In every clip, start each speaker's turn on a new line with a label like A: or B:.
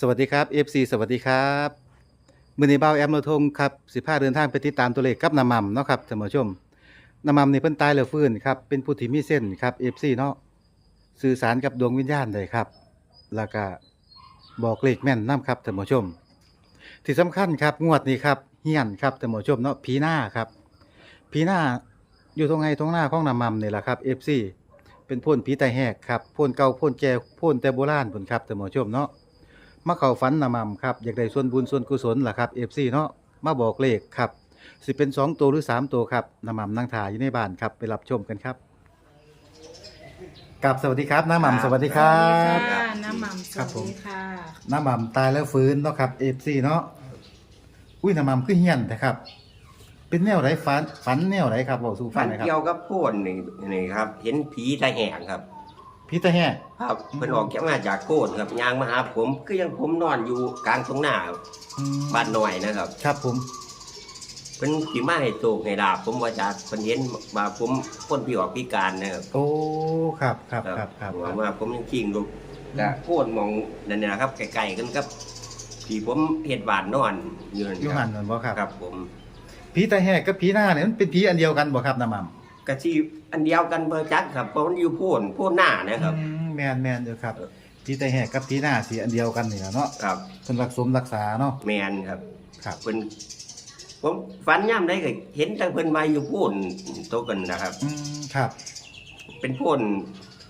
A: สวัสดีครับ FC สวัสดีครับมือนี้เบ้าแอมโนทงครับสิพาเดินทางไปติดตามตัวเลขกับน้ำมันเนาะครับท่านผู้ชมน้ำมันนี่เพิ่นตายแล้วฟื้นครับเป็นผู้ที่มีเส้นครับ FC เนาะสื่อสารกับดวงวิญญาณได้ครับ แล้วก็บอกเลขแม่นนํครับท่านผู้ชม ที่สำคัญครับงวดนี้ครับเฮียนครับท่านผู้ชมเนาะผีหน้าครับผีหน้าอยู่ตรงไงตรงหน้าของน้ำมันนี่แหละครับ FC เป็นพ่นผีตาแหกครับพ่นเก่าพ่นแก่พ่นแต่โบราณพุ่นครับท่านผู้ชมเนาะ มาเข้าฝันนำมัมครับอยากได้ส่วนบุญส่วนกุศลล่ะครับ FC เนาะมาบอกเลขครับสิเป็น2ตัวหรือ3ตัวครับนำมัมนั่งถ่ายอยู่ในบ้านครับไปรับชมกันครับกับสวัสดีครับน้ำมัมสวัสดีครั
B: สวัส
A: บ
B: ดีค่ะน้ำหม่ำส
A: ครับ
B: วัส
A: ผม
B: ดีค่ะ
A: น้ำมัมตายแล้วฟื้นเนาะครับ FC เนาะอุ้ยน้ำมัมคือเฮียนแต่ครับ เป็นแนวไหนฝันฝันแนวไหนครับบอกสู่ฟั
C: ฟั
A: ง
C: น
A: หน่อยครับ
C: เกี่ยวกับโพนนี่นี่ครับ เห็นผีตาแหงครับ
A: พี่ตาแหก
C: ครับเพิ่นออกจากมาจากโพนครับยางมาหาผมก็ยังผมนอนอยู่กลางตรงหน้าครับ
A: อืม
C: บ้านหน่อยนะครับ
A: ครับผม
C: เพิ่นสิมาให้โตกให้ดาบผมว่าจากเพิ่นเห็นว่าผมคนพิออกพิการนะครับ
A: โอ้ครับครับครับครับค
C: ว่า
A: รับ
C: ว่าผมยังคิงลูกก็โพนมองนั่นน่ะนะครับไกลๆกันครับที่ผมเฮ็ดบ้านนอนอยู่นั่น
A: อยู่
C: ค
A: หั
C: รั
A: น
C: บ
A: นั่นบ่ครับ
C: ครับผม
A: ผีตาแหกกับผีหน้าเนี่ยมันเป็นผีอันเดียวกันบ่ครับน้ำมัม
C: กะที่อันเดียวกันเบอร์จักครับเพราะมันอยู่โพนโพนหน้านะครับ
A: อืมแมนแมนอยู่ครับ
C: เออ
A: ผีแต่แหกกับผีหน้าสีอันเดียวกันนี่แหละเนาะ
C: ครับ
A: เพิ่นรักสมรักษาเนาะ
C: แมนครับ
A: ครับ
C: เพิ่นผมฝันย่ำได้ก็เห็นตั้งเพิ่นมาอยู่โพ่นโตกันนะครับ
A: อืมครับ
C: เป็นโพ่น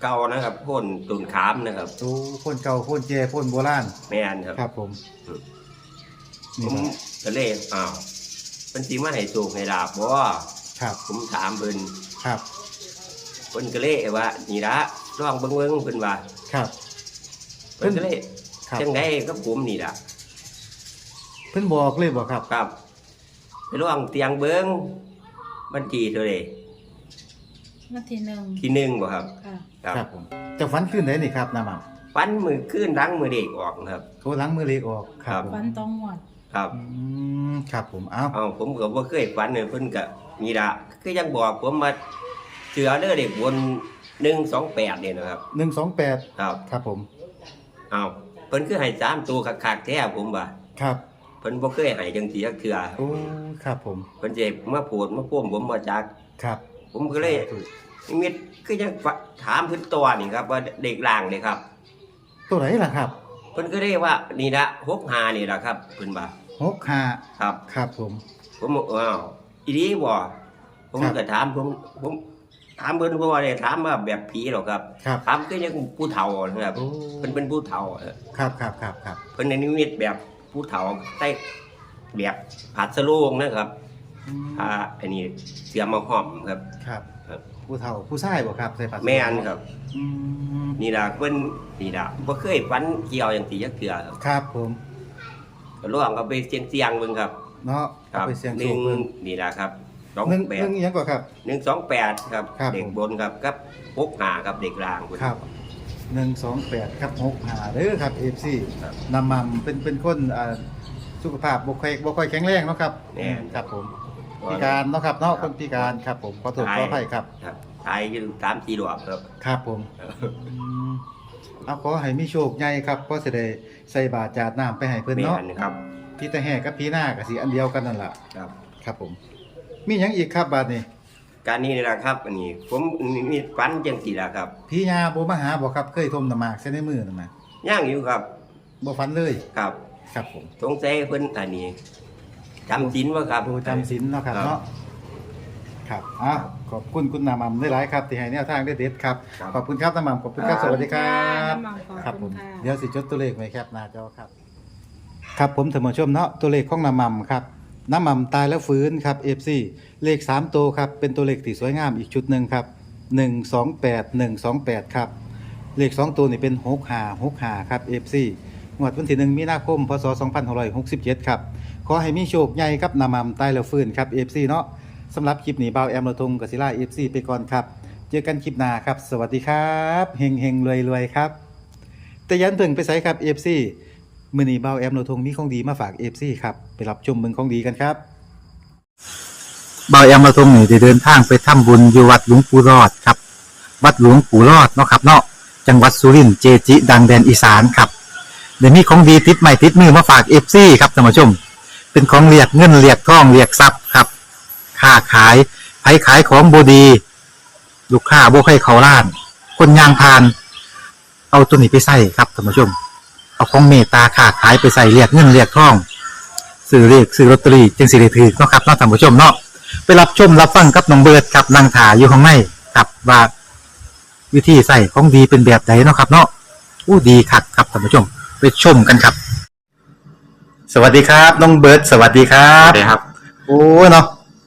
C: เก่านะครับโพ่นตุนขามนะครับ
A: โอ้คนเก่าคนแก่คนโบราณ
C: แม่นครับ
A: ครับผม
C: อืมผ
A: นี่
C: ม
A: ครับ
C: ก็เลยอ้าวเพิ่นสิมาให้สูกให้ดาบบ่
A: ครับ
C: ผมถามเพิ่น
A: ครับ
C: เพิ่นก็เลยว่านี่ละลองเบิ่งเบิ่งเพิ่นว่า
A: ครับ
C: เพิ่นก็เลย
A: ครับ
C: จังไดกับผมนี่ล่ะ
A: เพิ่นบอกเลยบ่ครับ
C: ครับไปลองเตียงเบิ่งบัญชีเท่าใด
B: นาทีหนึ่ง
C: ที่หนึ่งบ่ครับ
B: ค่ะ
A: ครับผมเจะฝันขึ้นไหนนี่ครับน้ำมัน
C: ฝันมือขึ้นหลังมือเด็กออกครับ
A: โทรหลังมือเล็กออกครับผม
B: ฟันต้องหวด
C: ครับ
A: อืมครับผมเอ้า
C: เอาผมก็บ่เคยฝันเนี่ยเพิ่นก็มีละคือยังบอกผมมาเสือเด้อเด็กบน128เนี่ยนะครับ
A: 128
C: ครับ
A: ครับผม
C: เอาเพิ่นคือให้สามตัวคักๆแท้ผมว่า
A: ครับ
C: เพิ่นบ่เคยให้จังซี่จักเทื่อ
A: โอ้ ครับผม
C: เพิ่นสิมาโพดมาพ่วมผมมาจาก
A: ครับ
C: ผมก็เลยนิมิตคือยังฝถามเพิ่นตัวนี่ครับ ว่าเด็กล่างนี่ครับ
A: ตัวไหนล่ะครับ
C: เพิ่นก็เรียกว่านี่ละ65นี่ล่ะครับเพิ่นว่า
A: 65
C: ครับ
A: ครับผม
C: ผมบอกอ้าวอีนี้บ่ผม
A: ครับ
C: ก็ถามผมผมถามเพิ่นเพราะว่าได้ถามว่าแบบผีหรอกครับ
A: ครับ
C: ถามก็ยังผู้เฒ่านะครับ
A: โอ้
C: เพิ่นเป็นผู้เฒ่าเออ
A: ครับครับครับครับ
C: เพิ่นในนิมิตแบบผู้เฒ่าใต้แบบผัดสโลงนะครับ
A: อืม
C: อ่าอันนี้เสียมาห้อมครับ
A: ครับ
C: ครับ
A: ผู้เฒ่าผู้ชายบ่ครับใส่ผ้า
C: แม่นครับ
A: อืม
C: นี่ล่ะเพิ่นนี่ล่ะบ่เคยฝันเกี่ยวอย่างที่จักเทื่อครับ
A: ครับผม
C: ก็ลองเอาไปเสี่ยงๆเบิ่งครับ
A: เนาะ
C: ครั
A: เอาไปเสี่ยง
C: ห
A: โช
C: นึ่
A: ค
C: ง
A: เบิ่ง
C: นี่ล่ะครับสอง
A: หนึ่ง
C: แป
A: ห
C: ด
A: นึ่งอิหยังก่อนครับ
C: หนึ่งสองแปดครับ
A: ครับ
C: เด็ก
A: ผม
C: บนครับกับพกหาครับเด็กล่างพุ่น
A: ครับหนึ่งสองแปดครับหกหาเด้อครับเอฟซี
C: ครับ
A: นำมัมเป็นเป็นคนอ่าสุขภาพบ่ค่อยบ่ค่อยแข็งแรงเนาะครับ
C: แน่น
A: ครับผมพิการเนาะครับเนาะคนพิการครับผมขอโทษขออภัยครับ
C: ครับทายอยู่สามสี่ดอกครับ
A: ครับผมอืม เอาขอให้มีโชคใหญ่ครับก็สิได้ใส่บาตรจาดน้ำไปให้เพิ่น
C: แม่
A: เนาะ
C: นครับ
A: พี่ตาแห่กับพี่หน้าก็สิอันเดียวกันนั่นล่ะ
C: ครับ
A: ครับผม มีหยังอีกครับบาดนี้
C: การนี้นี่แหละครับ อันนี้ ผมมีฟันจังสี่ละครับ
A: พี่ยาบ่มาหาบ่ครับเคยทมน้ำหมากใส่ในมือนั่นน่ะ
C: ย่างอยู่ครับ
A: บ่ฟันเลย
C: ครับ
A: ครับผม
C: สงสัยเพิ่นอันนี้จำศีลว่าครับ
A: ดูจำศีลเนาะครับ
C: ครับ
A: เนาะ ครับอะขอบคุณคุณนามัมได้หลายครับที่ให้แนวทางได้เด็ดครับ
C: ครับ
A: ขอบคุณครับนามัมขอบคุณครับ สวัสดีครับ
B: น้ำหม่ำขอบ
A: ครับผ
B: คุ
A: ม
B: ณค่ะ
A: เดี๋ยวสิจดตัวเลขไว้ครับหน้าจอครับ ครับผมถือมาชมเนาะตัวเลขของน้ำมัมครับน้ำมัมตายแล้วฟื้นครับ FC เลข3ตัวครับเป็นตัวเลขที่สวยงามอีกชุดหนึ่งครับ128 128ครับเลข 2 ตัวนี่เป็น6 5 6 5ครับ FC งวดวันที่1มีนาคมพศ2567ครับขอให้มีโชคใหญ่ครับน้ำมัมตายแล้วฟื้นครับ FC เนาะ สำหรับคลิปนี้บ่าวแอมระทงกบศิลา FC ไปก่อนครับ เจอกันคลิปหน้าครับ สวัสดีครับเฮงเฮงรวยรวยครับ แต่ยันเพิ่งไปใส่ครับ FC มื้อนี้เบาแอมโนทงมีของดีมาฝาก FC ครับ ไปรับชมเบิ่งของดีกันครับเบาแอมโนทงนี่ได้เดินทางไปทำบุญอยู่วัดหลวงปู่รอดครับ วัดหลวงปู่รอดเนาะครับเนาะจังหวัดสุรินทร์เจจิดังแดนอีสานครับเดี๋ยวนี้ของดีติดใหม่ติดมือมาฝากเอฟซีครับท่านผู้ชม เป็นของเรียกเงินเรียกทองเรียกทรัพย์ครับ ค้าขายไผขายของบดี ลูกค้าบ่ให้เขาล้าน คนยางพาน เอาตัวนี้ไปใส่ครับท่านผู้ชม เอาของเมตตาค้าขายไปใส่เรียกเงินเรียกทองซื้อเรียกซื้อลอตเตอรี่จึงสิได้ถือเนาะครับเนาะท่านผู้ชมเนาะไปรับชมรับฟังกับน้องเบิร์ดครับนางถาอยู่ข้างในครับว่าวิธีใส่ของดีเป็นแบบไหนเนาะครับ เนาะอู้ดีคักครับท่านผู้ชม ไปชมกันครับ สวัสดีครับ น้องเบิร์ดสวัสดีครั
D: ครับบครับ
A: โอ้เนาะ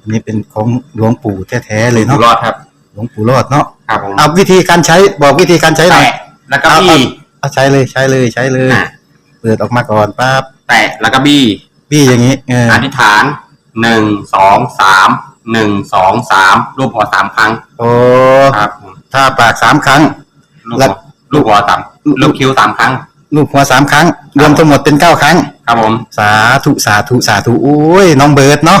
A: อันนี้เป็นของหลวงปู่แท้ๆเลย
D: อยู่
A: เนาะ
D: รอดครับ
A: หลวงปู่รอดเนาะ
D: ครับผม
A: เอาวิธีการใช้บอกวิธีการใช้หน่อย
D: แตะแล้วก็บี้
A: เอาใช้เลยใช้เลยใช้เลย
D: อะ
A: เปิดออกมาก่อนปั๊บ
D: แตะแล้วก็บี้
A: พี่อย่างนี้เออ
D: อธิษฐานหนึ่งสองสามหนึ่งสองสามรูปหัวสามครั้ง
A: โอ้
D: ครับผม
A: ถ้าปากสามครั้ง
D: ลูก
A: แล้
D: หั
A: ว
D: วลูกหัวสามลูกคิ้วสามครั้ง
A: ลูกหัวสามครั้ง รวมทั้งหมดเป็นเก้าครั้ง
D: ครับผม
A: สาธุสาธุสาธุโอ้ยน้องเบิร์ดเนาะ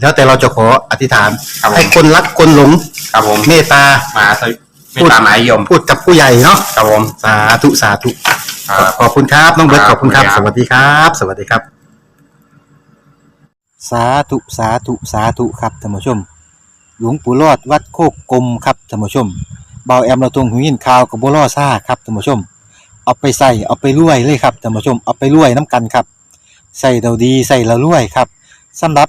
A: แล้วแต่เราจะขออธิษฐาน
D: ครับผม
A: ให้คนรักคนหลง
D: ครับผม
A: เมตตา
D: มาสวิไม่ตามหมายยม
A: พูดกับผู้ใหญ่เนาะ
D: ครับผม
A: สาธุสาธุ
D: ครับ
A: ขอบคุณครับ น้องเบิร์ต
D: ค
A: ข
D: รับ
A: อบคุณครับ
D: ขอบ
A: ส
D: คุณครับ
A: วัสดีครับ สวัสดีครับ สาธุสาธุสาธุครับท่านผู้ชม หลวงปู่รอดวัดโคกกลมครับท่านผู้ชมเบาแอมเราตรงหูยินข่าวกับบัวล่อซ่าครับท่านผู้ชม เอาไปใส่เอาไปรวยเลยครับท่านผู้ชมเอาไปรวยน้ำกันครับใส่เราดีใส่เรารวยครับสำหรับ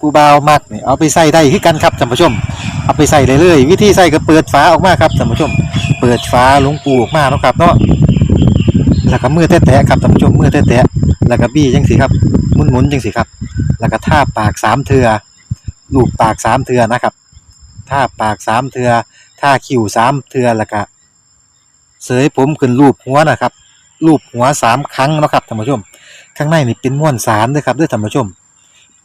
A: ผู้บ่าวมักเนี่ยเอาไปใส่ได้คือกันครับท่านผู้ชม เอาไปใส่เลยเลยวิธีใส่ก็เปิดฝาออกมาครับท่านผู้ชม เปิดฝาหลวงปูออกมาเนาะครับเนาะแล้วก็มือแตะๆครับท่านผู้ชมมือแตะๆแล้วก็บี้จังสิครับหมุนๆจังสิครับ แล้วก็ท่าปากสามเทือลูบปากสามเทือนะครับท่าปากสามเทือท่าคิ้วสามเทือแล้วก็เสยผมขึ้นรูปหัวนะครับรูปหัวสามครั้งนะครับท่านผู้ชม ข้างในนี่เป็นม้วนสารด้วยครับด้วยท่านผู้ชม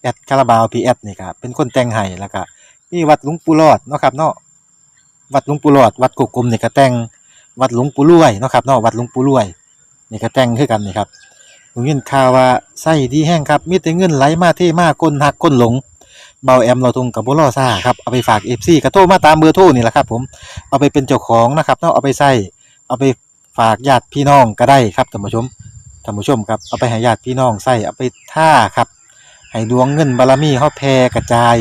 A: แอดคาราบาวพีแอดนี่ครับเป็นคนแต่งให้แล้วก็มีวัดหลวงปู่รอดเนาะครับเนาะวัดหลวงปู่รอด วัดกกกลมนี่ก็แต่งวัดหลวงปู่รวยเนาะครับเนาะวัดหลวงปู่รวยนี่ก็แต่งคือกันนี่ครับผมยินข่าวว่าไส้ดีแห้งครับมีแต่เงินไหลมาเทมาคนหักคนหลงเบาแอมเราทุงกับบุรอซ่าครับเอาไปฝากเอฟซีกระโทรมาตามเบอร์โทรนี่แหละครับ ผมเอาไปเป็นเจ้าของนะครับเนาะเอาไปใส่เอาไปฝากญาติพี่น้องก็ได้ครับท่านผู้ชมท่านผู้ชมครับเอาไปให้ญาติพี่น้องใส่เอาไปท่าครับ ให้ดวงเงินบารมีเฮาแผ่กระจาย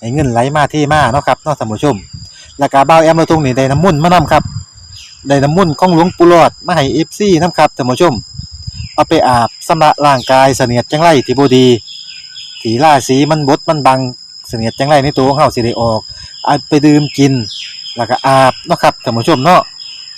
A: ให้เงินไหลมาที่มาเนาะครับเนาะท่านผู้ชมแล้วก็บ่าวแอมเราตรงนี้ได้น้ำมุ่นมานํครับได้น้ำมุ่นของหลวงปู่หลอดมาให้ FC นํครับท่านผู้ชม เอาไปอาบสำระร่างกายเสนียดจังไรที่บดีที่าศีมันบดมันบังเสนียดจังไรในตัวของเฮาสิได้ออกเอาไปดื่มกิน แล้วก็อาบเนาะครับท่านผู้ชมเนาะ